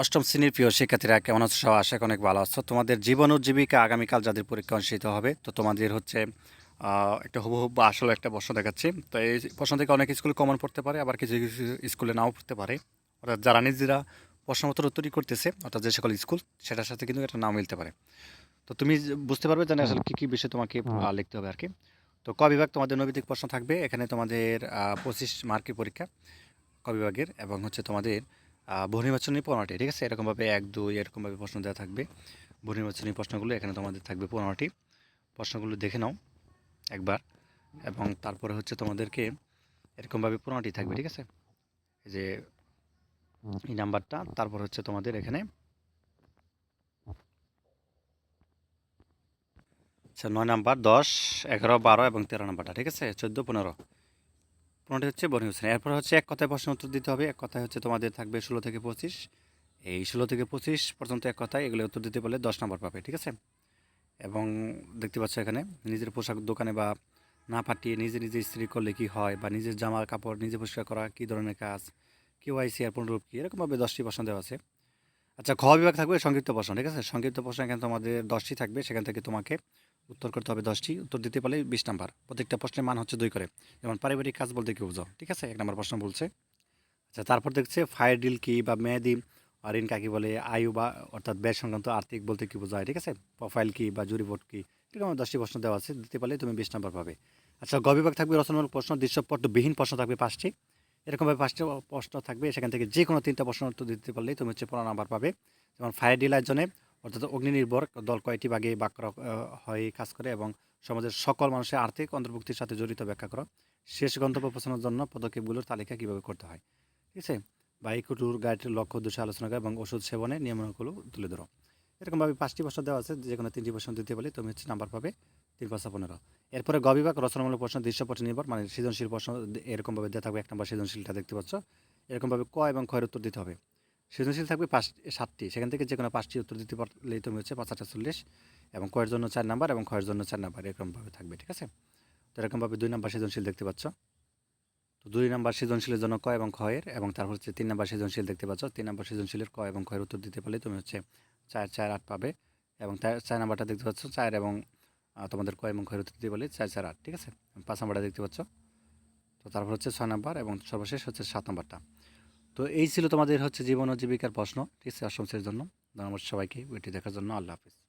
অষ্টম শ্রেণির প্রিয় শিক্ষার্থীরা কেমন আছো? সবাই আশা অনেক ভালো আছো। তোমাদের জীবন ও জীবিকা আগামীকাল যাদের পরীক্ষা অনুষ্ঠিত হবে তো তোমাদের হচ্ছে একটা হুবহু বা আসলে একটা প্রশ্ন দেখাচ্ছি। তো এই প্রশ্ন থেকে অনেক স্কুলে কমন পড়তে পারে আবার কিছু কিছু স্কুলে নাও পড়তে পারে। অর্থাৎ যারা নিজেরা প্রশ্নপত্র উত্তরই করতেছে অর্থাৎ যে সকল স্কুল সেটার সাথে কিন্তু একটা নাও মিলতে পারে। তো তুমি বুঝতে পারবে জানি আসলে কী কী বিষয় তোমাকে লিখতে হবে আর কি তো ক বিভাগ তোমাদের নৈবিত্তিক প্রশ্ন থাকবে এখানে তোমাদের পঁচিশ মার্কের পরীক্ষা ক বিভাগের এবং হচ্ছে তোমাদের আহ, বহু পনেরোটি ঠিক আছে? এরকমভাবে এক দুই এরকমভাবে প্রশ্ন দেওয়া থাকবে। বহু প্রশ্নগুলো এখানে তোমাদের থাকবে পনেরোটি। প্রশ্নগুলো দেখে নাও একবার। এবং তারপরে হচ্ছে তোমাদেরকে এরকমভাবে পনেরোটি থাকবে ঠিক আছে? যে এই নাম্বারটা তারপর হচ্ছে তোমাদের এখানে আচ্ছা নয় নাম্বার দশ এগারো বারো এবং তেরো নাম্বারটা ঠিক আছে? চোদ্দ পনেরো। পনেরোটি হচ্ছে, বনি হোসেন, এরপর হচ্ছে এক কথায় প্রশ্ন উত্তর দিতে হবে। এক কথায় হচ্ছে তোমাদের থাকবে ষোলো থেকে পঁচিশ। এই ষোলো থেকে পঁচিশ পর্যন্ত এক কথায় এগুলো উত্তর দিতে পারলে দশ নম্বর পাবে, ঠিক আছে? এবং দেখতে পাচ্ছ এখানে, নিজের পোশাক দোকানে বা না ফাটিয়ে নিজে নিজে ইস্ত্রি করলে কি হয় বা নিজের জামা কাপড় নিজে পরিষ্কার করা কী ধরনের কাজ কেউ আইসি আর পুনরূপ কী, এরকমভাবে দশটি প্রশ্ন দেওয়া আছে। আচ্ছা খ বিভাগ থাকবে সংক্ষিপ্ত প্রশ্ন, ঠিক আছে? সংক্ষিপ্ত প্রশ্ন এখানে তোমাদের দশটি থাকবে, সেখান থেকে তোমাকে উত্তর করতে হবে দশটি, উত্তর দিতে পারলে বিশ নাম্বার। প্রত্যেকটা প্রশ্নের মান হচ্ছে দুই করে। যেমন পারিবারিক কাজ বলতে কি বুঝো? ঠিক আছে? এক নম্বর প্রশ্ন বলছে। আচ্ছা তারপর দেখছে ফায়ার ডিল কি বা মেয়াদি ঋণ কাকে বলে, আয়ু বা, অর্থাৎ ব্যয় সংক্রান্ত আর্থিক বলতে কি বোঝায়? ঠিক আছে? প্রোফাইল কি বা জুরি বোর্ড কি? এরকম দশটি প্রশ্ন দেওয়া আছে। দিতে পারলে তুমি বিশ নম্বর পাবে। আচ্ছা গবিভাগ থাকবে রচনামূলক প্রশ্ন, দৃশ্যপটবিহীন প্রশ্ন থাকবে পাঁচটি। এরকমভাবে পাঁচটি প্রশ্ন থাকবে। সেখান থেকে যে কোনো তিনটা প্রশ্ন উত্তর দিতে পারলেই তুমি হচ্ছে পনেরো নাম্বার পাবে। যেমন ফায়ার ডিল আয়োজনে অর্থাৎ অগ্নি নির্ভর দল কয়টি ভাগে বাক হয়, কাজ করে এবং সমাজের সকল মানুষের আর্থিক অন্তর্ভুক্তির সাথে জড়িত ব্যাখ্যা করো। শেষ গন্তব্য পৌঁছানোর জন্য পদক্ষেপগুলোর তালিকা কীভাবে করতে হয়? ঠিক আছে? বাইক ট্যুর গাইডের লক্ষ্য উদ্দেশ্যে আলোচনা করো এবং ওষুধ সেবনে নিয়মগুলো তুলে ধরো। এরকমভাবে পাঁচটি প্রশ্ন দেওয়া আছে, যে কোনো তিনটি প্রশ্ন দিতে পারলে তুমি হচ্ছে নাম্বার পাবে তিন পাঁচশো পনেরো। এরপরে গ বিভাগ রচনামূলক প্রশ্ন দৃশ্যপট নির্ভর মানে সৃজনশীল প্রশ্ন, এরকমভাবে দেওয়া থাকবে এক নম্বর সৃজনশীলটা দেখতে পাচ্ছ। এরকমভাবে ক এবং ক্ষয়ের উত্তর দিতে হবে। সৃজনশীল থাকবে পাঁচ, সাতটি। সেখান থেকে যে কোনো পাঁচটি উত্তর দিতে পারলেই তুমি হচ্ছে পাঁচ আটটা চল্লিশ এবং কয়ের জন্য চার নাম্বার এবং ক্ষয়ের জন্য চার নাম্বার এরকমভাবে থাকবে, ঠিক আছে? তো এরকমভাবে দুই নাম্বার সৃজনশীল দেখতে পাচ্ছ। তো দুই নাম্বার সৃজনশীলের জন্য ক এবং ক্ষয়ের এবং তারপর হচ্ছে তিন নাম্বার সৃজনশীল দেখতে পাচ্ছ। তিন নাম্বার সৃজনশীলের ক এবং ক্ষয়ের উত্তর দিতে পারলে তুমি হচ্ছে চার চার, আট পাবে এবং চার নাম্বারটা দেখতে পাচ্ছ চার এবং তোমাদের ক এবং ক্ষয়ের উত্তর দিতে পারলে চার চার, আট, ঠিক আছে? পাঁচ নাম্বারটা দেখতে পাচ্ছ। তো তারপর হচ্ছে ছয় নাম্বার এবং সর্বশেষ হচ্ছে সাত নাম্বারটা। তো এই ছিল তোমাদের হচ্ছে জীবন ও জীবিকার প্রশ্ন। ঠিক আছে, অষ্টম জন্য। ধন্যবাদ সবাইকে। ভিডিও দেখার জন্য আল্লাহ হাফিজ।